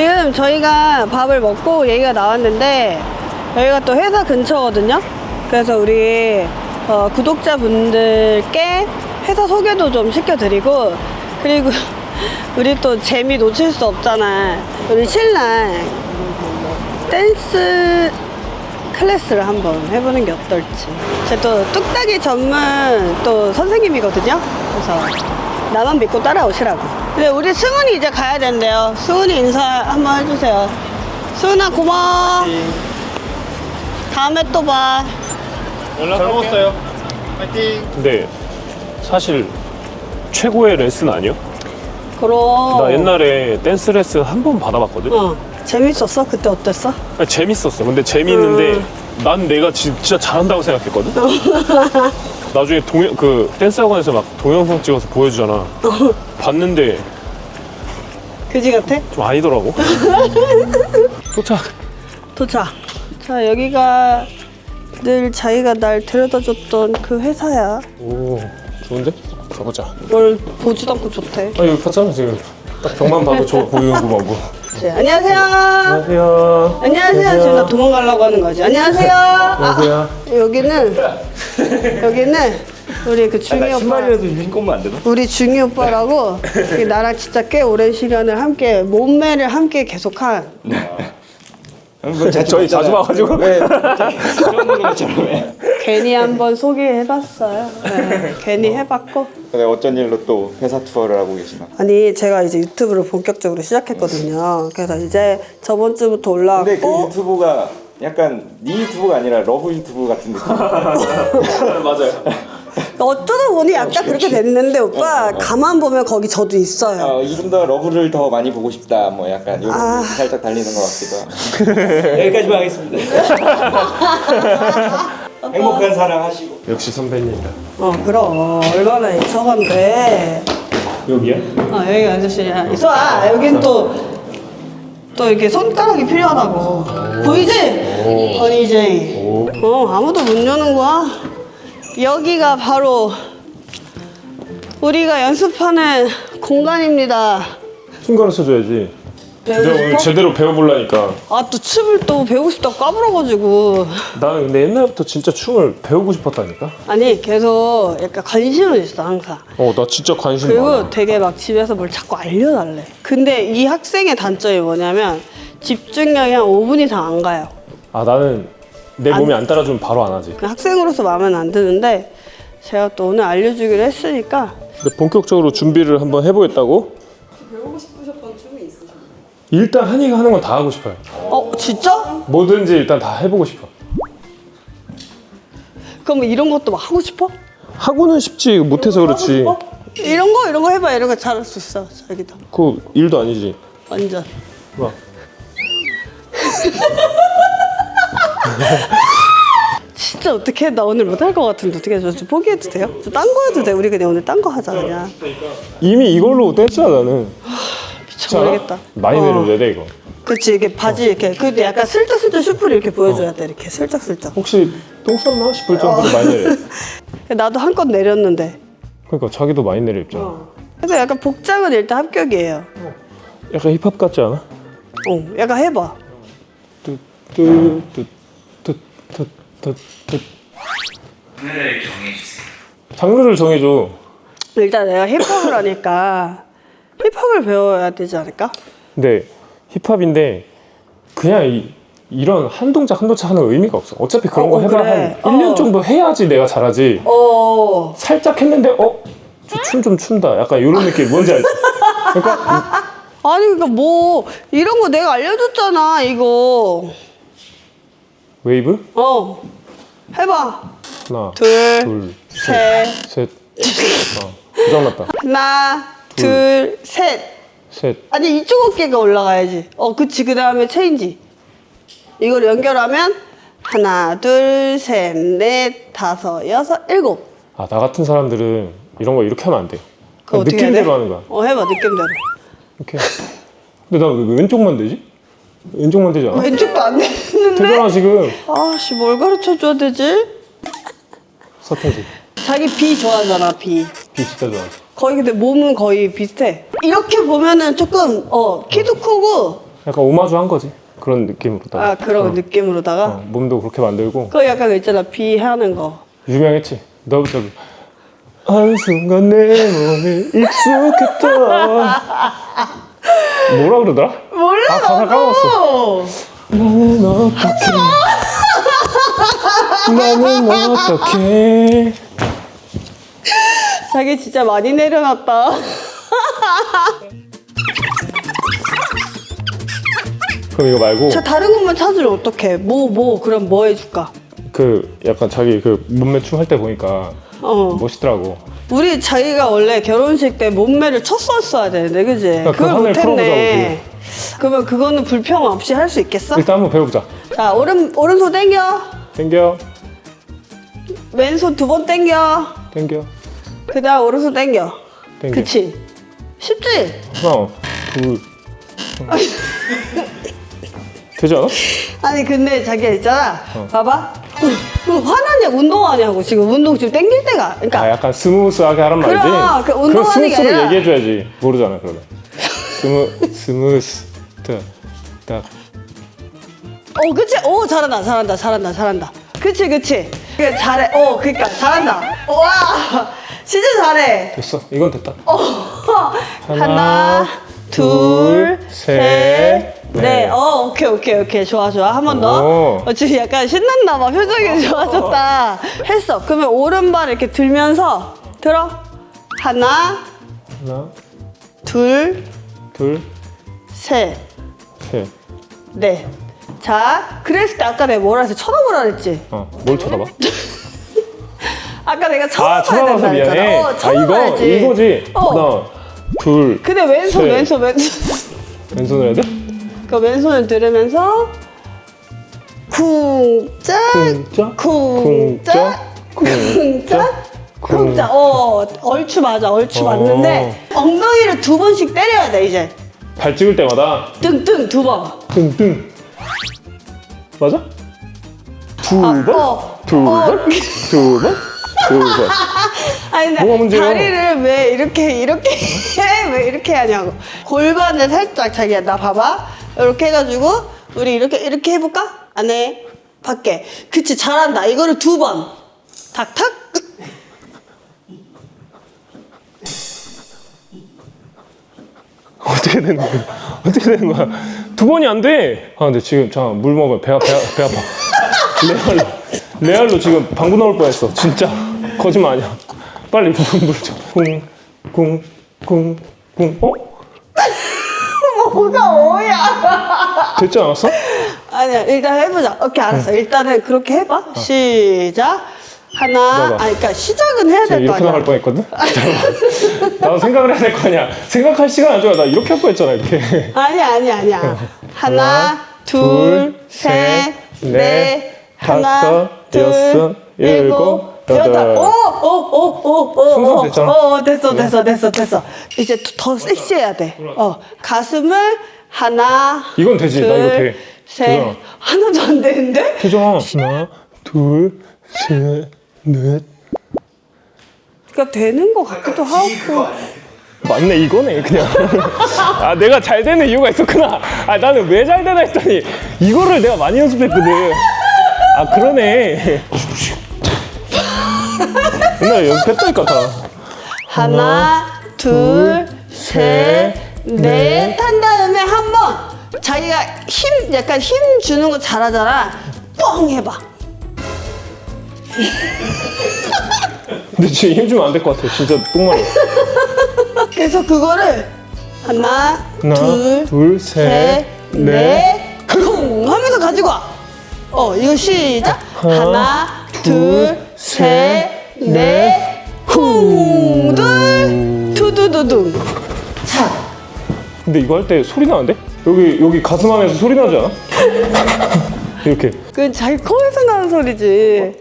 지금 저희가 밥을 먹고 얘기가 나왔는데 여기가 또 회사 근처거든요. 그래서 우리 어, 구독자분들께 회사 소개도 좀 시켜드리고 그리고 우리 또 재미 놓칠 수 없잖아. 우리 신랑 댄스 클래스를 한번 해보는 게 어떨지. 제 또 뚝딱이 전문 또 선생님이거든요. 그래서 나만 믿고 따라오시라고. 근데 우리 승훈이 이제 가야 된대요. 승훈이 인사 한번 해주세요. 승훈아 고마워. 다음에 또 봐. 잘 먹었어요. 파이팅. 근데 사실 최고의 레슨 아니야? 그럼. 나 옛날에 댄스 레슨 한 번 받아봤거든? 어. 재밌었어? 그때 어땠어? 아니, 재밌었어. 근데 재밌는데 음. 난 내가 진짜 잘한다고 생각했거든? 나중에 동영, 그 댄스 학원에서 막 동영상 찍어서 보여주잖아. 봤는데 그지 같아? 좀 아니더라고. 도착. 도착. 자, 여기가 늘 자기가 날 데려다 줬던 그 회사야. 오, 좋은데? 가보자. 뭘 보지도 않고 좋대. 아, 여기 봤잖아, 지금. 딱 벽만 봐도 저 보이는구만, 뭐. 네, 안녕하세요. 안녕하세요. 안녕하세요. 지금 나 도망가려고 하는 거지. 안녕하세요. 안녕하세요. 아, 여기는 여기는 우리 그 중이 오빠. 신발이라도 신고면 안 되나? 우리 중이 오빠라고 이 나랑 진짜 꽤 오랜 시간을 함께 몸매를 함께 계속한 저희 자주 봐가지고. 왜 그런 것처럼 해? 괜히 한번 소개해봤어요. 네, 괜히 해봤고. 근데 어쩐 일로 또 회사 투어를 하고 계시나? 아니 제가 이제 유튜브를 본격적으로 시작했거든요. 그래서 이제 저번 주부터 근데 그 올라왔고 유튜브가 약간 네 유튜브가 아니라 러브 유튜브 같은 느낌. 맞아요. 어쩌다 보니 약간 그렇게 됐는데 오빠 가만 보면 거기 저도 있어요. 어, 이좀 더 러브를 더 많이 보고 싶다. 뭐 약간 이런 아. 살짝 달리는 것 같기도 하고. 여기까지만 하겠습니다. 행복한 사랑 하시고. 역시 선배님이다. 어 그럼 얼마나 애처간데. 여기야? 어 여기 아저씨야. 있어. 여긴 또. 또 이렇게 손가락이 필요하다고 보이지? 허니제이 오. 어 아무도 못 여는 거야 여기가 바로 우리가 연습하는 공간입니다 춤 가르쳐 줘야지. 내가 오늘 제대로 배워보려니까. 아 또 춤을 또 배우고 싶다고 까불어가지고 나는 근데 옛날부터 진짜 춤을 배우고 싶었다니까. 아니 계속 약간 관심은 있어 항상 어, 나 진짜 관심 그리고 많아. 되게 막 집에서 뭘 자꾸 알려달래 근데 이 학생의 단점이 뭐냐면 집중력이 한 5분 이상 안 가요 아, 나는 내 몸이 안 따라주면 바로 안 하지. 그 학생으로서 마음에 안 드는데 제가 또 오늘 알려주기로 했으니까 근데 본격적으로 준비를 한번 해보겠다고? 배우고 싶으셨던 춤이 있으신가요? 일단 한이가 하는 건 다 하고 싶어요. 어 진짜? 뭐든지 일단 다 해보고 싶어. 그럼 뭐 이런 것도 막 하고 싶어? 하고는 쉽지 못해서 그렇지. 어? 이런 거 이런 거 해봐 이런 거 잘할 수 있어 자기도 그 일도 아니지. 완전 봐. 진짜 어떻게 나 오늘 못할 것 같은데 어떻게 저, 저 포기해도 돼요? 저 딴 거 해도 돼 우리 그냥 오늘 딴 거 하자 그냥 이미 이걸로 뗐잖아 나는. 미쳐버리겠다 많이 어. 내려야 돼 이거. 그치 이렇게 바지 이렇게 근데 약간 슬쩍슬쩍 슈프를 이렇게 보여줘야 돼 이렇게 슬쩍슬쩍 혹시 똥 쌌나 싶을 정도로 많이 내려. 나도 한껏 내렸는데 그러니까 자기도 많이 내려 입잖아. 그래서 약간 복장은 일단 합격이에요 약간 힙합 같지 않아? 어 약간 해봐 뚜뚜뚜 뚜뚜뚜뚜 장르를 정해줘. 일단 내가 힙합을 하니까 힙합을 배워야 되지 않을까? 근데 힙합인데 그냥 이, 이런 한 동작 한 동작 하는 의미가 없어. 어차피 그런 어, 거 어, 해봐 그래. 한 1년 어. 정도 해야지 내가 잘하지. 어 살짝 했는데 어? 춤 좀 춘다. 약간 이런 느낌 뭔지 알지? 그러니까 아니 그러니까 뭐 이런 거 내가 알려줬잖아 이거 웨이브 어 해봐 하나 둘, 둘 셋 셋. 어, 고장났다. 하나 둘 셋 셋. 아니 이쪽 어깨가 올라가야지 어 그치 그 다음에 체인지 이걸 연결하면 하나 둘 셋 넷 다섯 여섯 일곱 아 나 같은 사람들은 이런 거 이렇게 하면 안 돼. 그거 어떻게 해야 느낌대로 돼? 하는 거야. 어 해봐 느낌대로 이렇게. 근데 나 왜 왼쪽만 되지? 왼쪽만 되지 않아? 왼쪽도 안 되는데 되잖아 지금. 아씨 뭘 가르쳐 줘야 되지 서태지. 자기 비 좋아하잖아 비 비 진짜 좋아하지. 거의 근데 몸은 거의 비슷해. 이렇게 보면은 조금 어 키도 크고 약간 오마주 한 거지. 그런 느낌으로다가. 아 그런 어, 느낌으로다가 어, 몸도 그렇게 만들고 그거 약간 그 있잖아 비 하는 거 유명했지. 너부터 그 한순간 내 몸에 익숙했다. 뭐라 그러더라? 아, 가사 까먹었어. 나는 어떻게 나는 어떻게 자기 진짜 많이 내려놨다. 그럼 이거 말고 저 다른 것만 찾으면 어떡해? 뭐 뭐 그럼 뭐 해줄까? 그 약간 자기 그 몸매 춤 할 때 보니까 어. 멋있더라고. 우리 자기가 원래 결혼식 때 몸매를 쳤었어야 되는데 그지? 그러니까 그걸 그 하늘 못했네 그러면 그거는 불평 없이 할 수 있겠어? 일단 한번 배워보자. 자 오른 오른손 당겨. 땡겨. 왼손 두 번 당겨. 땡겨. 그 다음 오른손 당겨. 땡겨. 그치? 쉽지? 하나 둘. 되지 않아? 아니 근데 자기가 있잖아. 어. 봐봐. 화나냐 운동하냐고 지금 운동 지금 땡길 때가. 그러니까 아 약간 스무스하게 하란 말이지? 그럼, 그 운동하는 게 스무스로 아니라- 얘기해줘야지. 모르잖아 그러면. 스무 스무스 딱 어 그치 오 잘한다 잘한다 잘한다 잘한다 그치 그치 그래 잘해 어 그니까 잘한다 와 진짜 잘해 됐어 이건 됐다 어, 하나, 둘, 셋, 넷. 어, 오케이, 오케이, 오케이. 좋아, 좋아. 한 번 더. 오. 어, 지금 약간 신났나 봐. 표정이 좋아졌다. 했어. 그러면 오른발 이렇게 들면서 들어. 하나, 하나 둘, 둘 셋, 셋. 넷. 자, 그랬을 때 아까 내가 뭐라 해서 쳐다보라 그랬지? 어, 뭘 쳐다봐? 아까 내가 아, 쳐다봐야 쳐다봐서 된다 미안해. 했잖아. 어, 아, 쳐다봐야지. 이거, 이거지? 어. 하나, 둘. 근데 왼손, 셋. 왼손, 왼손. 왼손으로 해야 돼? 그 왼손을 들으면서 쿵짝 쿵짝, 쿵짝 쿵짝. 쿵짝 어 얼추 맞아 얼추 어. 맞는데 엉덩이를 두 번씩 때려야 돼 이제 발 찍을 때마다 뜬뜬 두번 뚱뚱. 맞아? 두 아, 번? 어. 두 어. 번? 두 번? 두 번. 아니 근데? 다리를 왜 이렇게 이렇게 해? 왜 이렇게 하냐고 골반을 살짝 자기야 나 봐봐 이렇게 해가지고 우리 이렇게 이렇게 해볼까? 안 해 밖에 그치 잘한다 이거를 두 번 탁탁 어떻게 되는 거야? 어떻게 되는 거야? 두 번이 안 돼. 아 근데 지금 잠깐 물 먹으면 배가 배, 배 아파. 레알로 레알로 지금 방구 나올 뻔했어. 진짜 거짓말 아니야. 빨리 물, 물 줘. 쿵쿵쿵쿵 어? 뭐가 뭐야 됐지 않았어? 아니야 일단 해보자 오케이 알았어 일단은 그렇게 해봐 시작 하나. 아니 그러니까 시작은 해야 될 거 이렇게 나갈 아니야 뻔했거든. 잠깐만. 나도 생각을 해야 될 거 아니야. 생각할 시간 안 줘요. 나 이렇게 할 뻔했잖아 이렇게. 아니야 아니야 아니야 하나 하나, 둘셋넷 넷, 하나 다섯, 둘 여섯, 일곱 여덟 여덟. 오오 오 오 오 순서 됐잖아. 어 됐어 됐어 됐어 됐어 이제 더 섹시해야 돼 어 가슴을 하나 이건 되지. 나 이거 돼. 둘셋 되잖아. 하나도 안 되는데 표정 하나, 둘, 셋, 넷. 그러니까 되는 거 같기도 하고. 맞네 이거네 그냥. 아 내가 잘 되는 이유가 있었구나. 아 나는 왜 잘 되나 했더니 이거를 내가 많이 연습했거든. 아 그러네. 옛날에 연습했다니까 다. 하나, 둘, 셋, 넷. 한 다음에 한 번. 자기가 힘 약간 힘 주는 거 잘하잖아. 뻥 해봐. 근데 지금 힘주면 안 될 것 같아 진짜 똥말이야 그래서 그거를 하나, 하나 둘, 둘, 셋, 셋, 넷, 넷. 쿵 하면서 가지고 와. 어, 이거 시작. 하나, 둘, 둘, 셋, 셋, 넷, 넷. 쿵, 둘, 두두두둥. 자, 근데 이거 할 때 소리 나는데? 여기 여기 가슴 안에서 소리 나지 않아? 이렇게 그 자기 코에서 나는 소리지.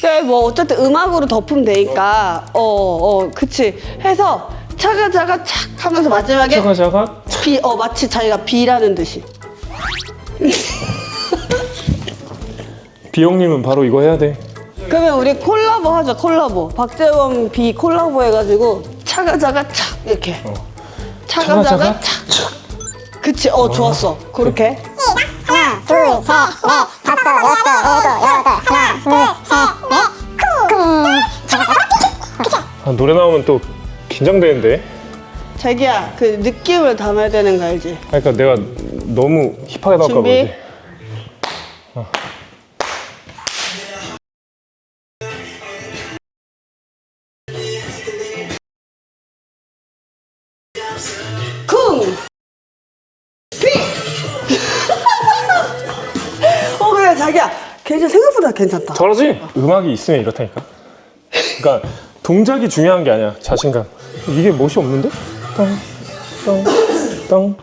그래 뭐 어쨌든 음악으로 덮으면 되니까. 어어 그치. 해서 차가차가 착 하면서 마지막에 자가 자가? 비 어 마치 자기가 비라는 듯이. 비영님은 바로 이거 해야 돼. 그러면 우리 콜라보 하자 콜라보. 박재원 비 콜라보 해가지고 차가차가 착 이렇게. 차가차가 차가차가 착. 그치 어 좋았어. 그렇게? 하나, 둘, 셋, 넷, 노래 나오면 또 긴장되는데. 자기야 그 느낌을 담아야 되는 거 알지? 그러니까 내가 너무 힙하게 나올까 준비. 보지. 쿵! 피! 어 그래 자기야 괜찮 생각보다 괜찮다 잘하지? 음악이 있으면 이렇다니까. 그러니까 동작이 중요한 게 아니야. 자신감. 이게 멋이 없는데? 땅, 땅, 땅.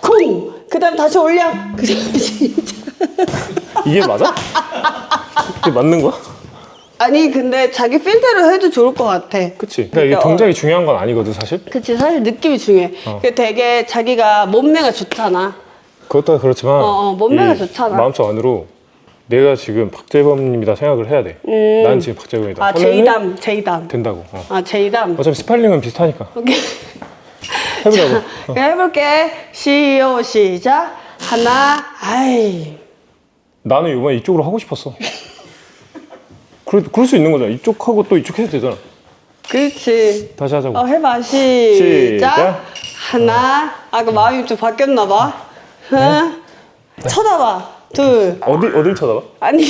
쿵! 그 다음 다시 올려 그 다음 진짜 이게 맞아? 이게 맞는 거야? 아니 근데 자기 필대로 해도 좋을 것 같아 그치? 그러니까 이게 그러니까, 동작이 중요한 건 아니거든 사실. 그치 사실 느낌이 중요해 그 되게 자기가 몸매가 좋잖아 그것도 그렇지만 어, 어, 몸매가 이 좋잖아. 마음속 안으로 내가 지금 박재범님이다 생각을 해야 돼. 난 지금 박재범이다. 아 제이담 제이담 된다고. 어. 아 제이담 어차피 스파일링은 비슷하니까. 오케이 해보자고. 그냥 해볼게 시오 시작 하나 아이 나는 이번에 이쪽으로 하고 싶었어. 그래, 그럴 수 있는 거잖아. 이쪽 하고 또 이쪽 해도 되잖아. 그렇지 다시 하자고. 어 해봐 시작, 시작. 하나 아까 마음이 좀 바뀌었나 봐 하나 쳐다봐 둘 어디 어딜 쳐다봐? 아니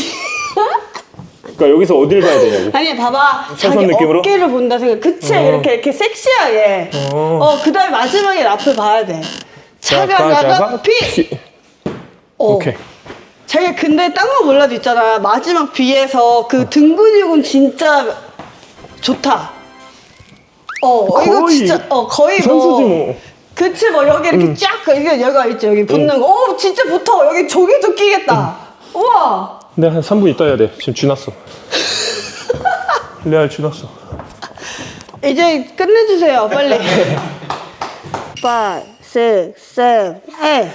그러니까 여기서 어딜 봐야 되냐고. 아니 봐봐 자기 느낌으로? 어깨를 본다 생각 그치 이렇게 이렇게 섹시하게 어. 어 그다음에 마지막에 앞을 봐야 돼 차가 자가, 피 피. 어. 오케이. 자기 근데 딴 거 몰라도 있잖아 마지막 비에서 그 등 근육은 진짜 좋다 어 이거 거의 진짜 어 거의 선수지 뭐 뭐. 음. 그치 뭐 여기 이렇게 쫙 이게 여기가 있죠 여기 붙는 거. 어 진짜 붙어 여기 저기도 끼겠다. 음. 우와. 근데 한 3분 있다 해야 돼. 지금 쥐났어. 레알 쥐났어. 이제 끝내주세요 빨리. 5, 6, 7, 8.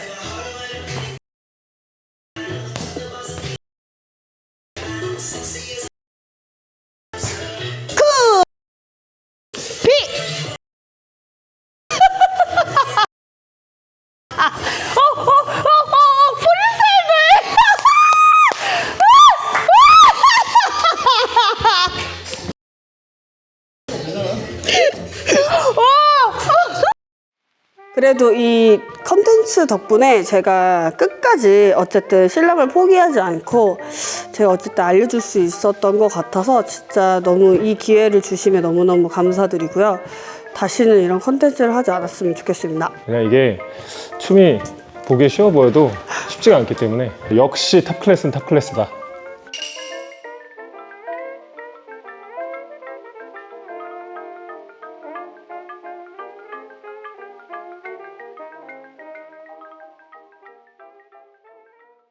그래도 이 컨텐츠 덕분에 제가 끝까지 어쨌든 신랑을 포기하지 않고 제가 어쨌든 알려줄 수 있었던 것 같아서 진짜 너무 이 기회를 주심에 너무너무 감사드리고요. 다시는 이런 컨텐츠를 하지 않았으면 좋겠습니다. 그냥 이게 춤이 보기에 쉬워 보여도 쉽지가 않기 때문에 역시 탑 클래스는 탑 클래스다.